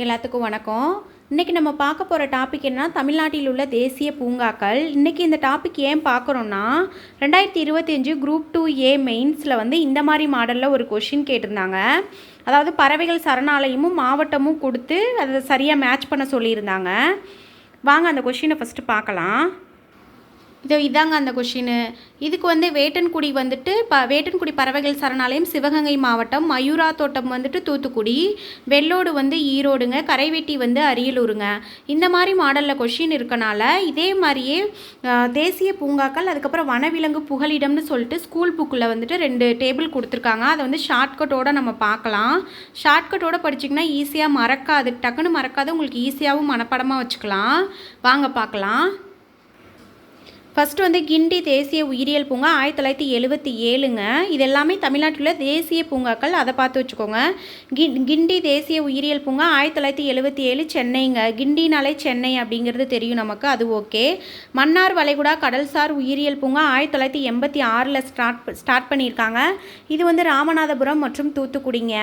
எல்லாத்துக்கும் வணக்கம். இன்றைக்கி நம்ம பார்க்க போகிற டாபிக் என்ன தமிழ்நாட்டில் உள்ள தேசிய பூங்காக்கள். இன்றைக்கி இந்த டாபிக் ஏன் பார்க்குறோன்னா ரெண்டாயிரத்தி இருபத்தஞ்சு குரூப் டூ ஏ மெயின்ஸில் வந்து இந்த மாதிரி மாடலில் ஒரு கொஷின் கேட்டிருந்தாங்க. அதாவது பறவைகள் சரணாலயமும் மாவட்டமும் கொடுத்து அதை சரியாக மேட்ச் பண்ண சொல்லியிருந்தாங்க. வாங்க அந்த கொஷினை ஃபஸ்ட்டு பார்க்கலாம். இதோ இதாங்க அந்த கொஷினு. இதுக்கு வந்து வேட்டன்குடி வந்துட்டு ப வேட்டன்குடி பறவைகள் சரணாலயம் சிவகங்கை மாவட்டம் மயூரா தோட்டம் வந்துட்டு தூத்துக்குடி வெள்ளோடு வந்து ஈரோடுங்க கரைவெட்டி வந்து அரியலூருங்க. இந்த மாதிரி மாடலில் கொஷின் இருக்கனால இதே மாதிரியே தேசிய பூங்காக்கள் அதுக்கப்புறம் வனவிலங்கு புகலிடம்னு சொல்லிட்டு ஸ்கூல் புக்கில் வந்துட்டு ரெண்டு டேபிள் கொடுத்துருக்காங்க. அதை வந்து ஷார்ட்கட்டோடு நம்ம பார்க்கலாம். ஷார்ட்கட்டோடு படிச்சிங்கன்னா ஈஸியாக மறக்காது டக்குன்னு மறக்காது உங்களுக்கு ஈஸியாகவும் மனப்பாடமாக வச்சுக்கலாம். வாங்க பார்க்கலாம். ஃபஸ்ட்டு வந்து கிண்டி தேசிய உயிரியல் பூங்கா ஆயிரத்தி தொள்ளாயிரத்தி எழுபத்தி ஏழுங்க. இது எல்லாமே தமிழ்நாட்டில் உள்ள தேசிய பூங்காக்கள். அதை பார்த்து வச்சுக்கோங்க. கிண் கிண்டி தேசிய உயிரியல் பூங்கா ஆயிரத்தி தொள்ளாயிரத்தி எழுபத்தி ஏழு சென்னைங்க. கிண்டினாலே சென்னை அப்படிங்கிறது தெரியும் நமக்கு. அது ஓகே. மன்னார் வளைகுடா கடல்சார் உயிரியல் பூங்கா ஆயிரத்தி தொள்ளாயிரத்தி எண்பத்தி ஆறில் ஸ்டார்ட் ஸ்டார்ட் பண்ணியிருக்காங்க. இது வந்து ராமநாதபுரம் மற்றும் தூத்துக்குடிங்க.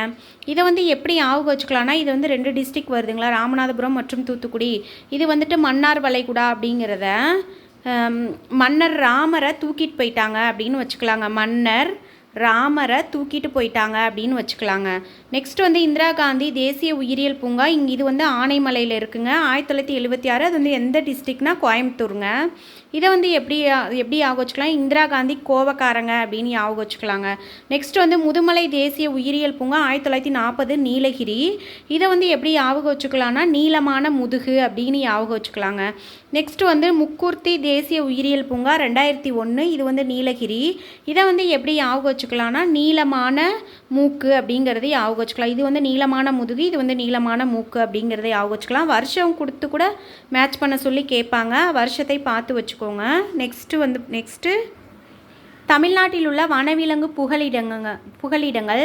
இதை வந்து எப்படி ஆவுக வச்சுக்கலாம்னா இது வந்து ரெண்டு டிஸ்ட்ரிக்ட் வருதுங்களா? ராமநாதபுரம் மற்றும் தூத்துக்குடி. இது வந்துட்டு மன்னார் வளைகுடா அப்படிங்கிறத மன்னர் ராமரை தூக்கிட்டு போயிட்டாங்க அப்படின்னு வச்சுக்கலாங்க. மன்னர் ராமரை தூக்கிட்டு போயிட்டாங்க அப்படின்னு வச்சுக்கலாங்க. நெக்ஸ்ட் வந்து இந்திரா காந்தி தேசிய உயிரியல் பூங்கா. இங்கே இது வந்து ஆனைமலையில் இருக்குங்க. ஆயிரத்தி தொள்ளாயிரத்தி எழுபத்தி ஆறு அது வந்து எந்த டிஸ்ட்ரிக்னா கோயம்புத்தூருங்க. இதை வந்து எப்படி எப்படி ஆக வச்சுக்கலாம்? இந்திரா காந்தி கோவக்காரங்க அப்படின்னு ஞாபகம் வச்சுக்கலாங்க. நெக்ஸ்ட் வந்து முதுமலை தேசிய உயிரியல் பூங்கா ஆயிரத்தி தொள்ளாயிரத்தி நாற்பது நீலகிரி. இதை வந்து எப்படி ஞாபகம் வச்சுக்கலாம்னா நீளமான முதுகு அப்படின்னு ஞாபகம் வச்சுக்கலாங்க. நெக்ஸ்ட் வந்து முக்கூர்த்தி தேசிய உயிரியல் பூங்கா ரெண்டாயிரத்தி ஒன்று இது வந்து நீலகிரி. இதை வந்து எப்படி ஞாபகம் வச்சுக்கலாம்னா நீளமான மூக்கு அப்படிங்கிறது ஞாபகம் வச்சுக்கலாம். இது வந்து நீளமான முதுகு இது வந்து நீளமான மூக்கு அப்படிங்கிறத ஞாபகம் வச்சுக்கலாம். வருஷம் கொடுத்து கூட மேட்ச் பண்ண சொல்லி கேட்பாங்க. வருஷத்தை பார்த்து வச்சுக்கோங்க. நெக்ஸ்ட்டு வந்து நெக்ஸ்ட்டு தமிழ்நாட்டில் உள்ள வனவிலங்கு புகலிடங்க புகலிடங்கள்.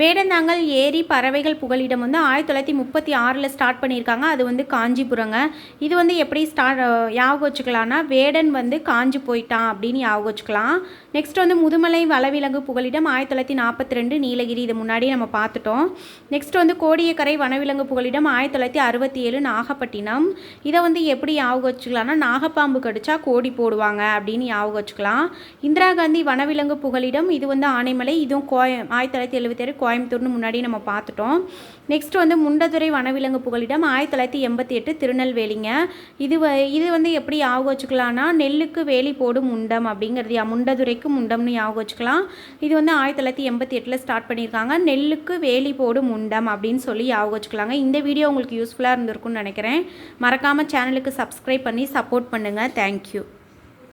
வேடந்தாங்கல் ஏரி பறவைகள் புகலிடம் வந்து ஆயிரத்தி தொள்ளாயிரத்தி முப்பத்தி ஆறில் ஸ்டார்ட் பண்ணியிருக்காங்க. அது வந்து காஞ்சிபுரங்க. இது வந்து எப்படி ஸ்டார்ட் ஞாபகம் வச்சுக்கலாம்னா வேடன் வந்து காஞ்சி போயிட்டான் அப்படின்னு ஞாபகம் வச்சுக்கலாம். நெக்ஸ்ட் வந்து முதுமலை வனவிலங்கு புகலிடம் ஆயிரத்தி தொள்ளாயிரத்தி நாற்பத்தி ரெண்டு நீலகிரி. இது முன்னாடி நம்ம பார்த்துட்டோம். நெக்ஸ்ட் வந்து கோடியக்கரை வனவிலங்கு புகலிடம் ஆயிரத்தி தொள்ளாயிரத்தி அறுபத்தி ஏழு நாகப்பட்டினம். இதை வந்து எப்படி ஞாபகம் வச்சுக்கலாம்னா நாகப்பாம்பு கடிச்சா கோடி போடுவாங்க அப்படின்னு ஞாபகம் வச்சுக்கலாம். இந்திரா காந்தி வனவிலங்கு புகலிடம். இது வந்து ஆனைமலை. இதுவும் கோய ஆயிரத்தி தொள்ளாயிரத்தி எழுபத்தேழு கோயம்புத்தூர்னு முன்னாடி நம்ம பார்த்துட்டோம். நெக்ஸ்ட் வந்து முண்டதுறை வனவிலங்கு புகலிடம். ஆயிரத்தி தொள்ளாயிரத்தி எண்பத்தி எட்டு திருநெல்வேலிங்க. இது வ இது வந்து எப்படி ஞாபகம் வச்சுக்கலாம்னா நெல்லுக்கு வேலி போடும் முண்டம் அப்படிங்கிறது யா- முண்டதுரைக்கு முண்டம்னு ஞாபகம் வச்சுக்கலாம். இது வந்து ஆயிரத்தி தொள்ளாயிரத்தி எண்பத்தி எட்டில் ஸ்டார்ட் பண்ணியிருக்காங்க. நெல்லுக்கு வேலி போடும் முண்டம் அப்படின்னு சொல்லி ஞாபகம் வச்சுக்கலாங்க. இந்த வீடியோ உங்களுக்கு யூஸ்ஃபுல்லாக இருந்திருக்கும்னு நினைக்கிறேன். மறக்காமல் சேனலுக்கு சப்ஸ்கிரைப் பண்ணி சப்போர்ட் பண்ணுங்கள் தேங்க்யூ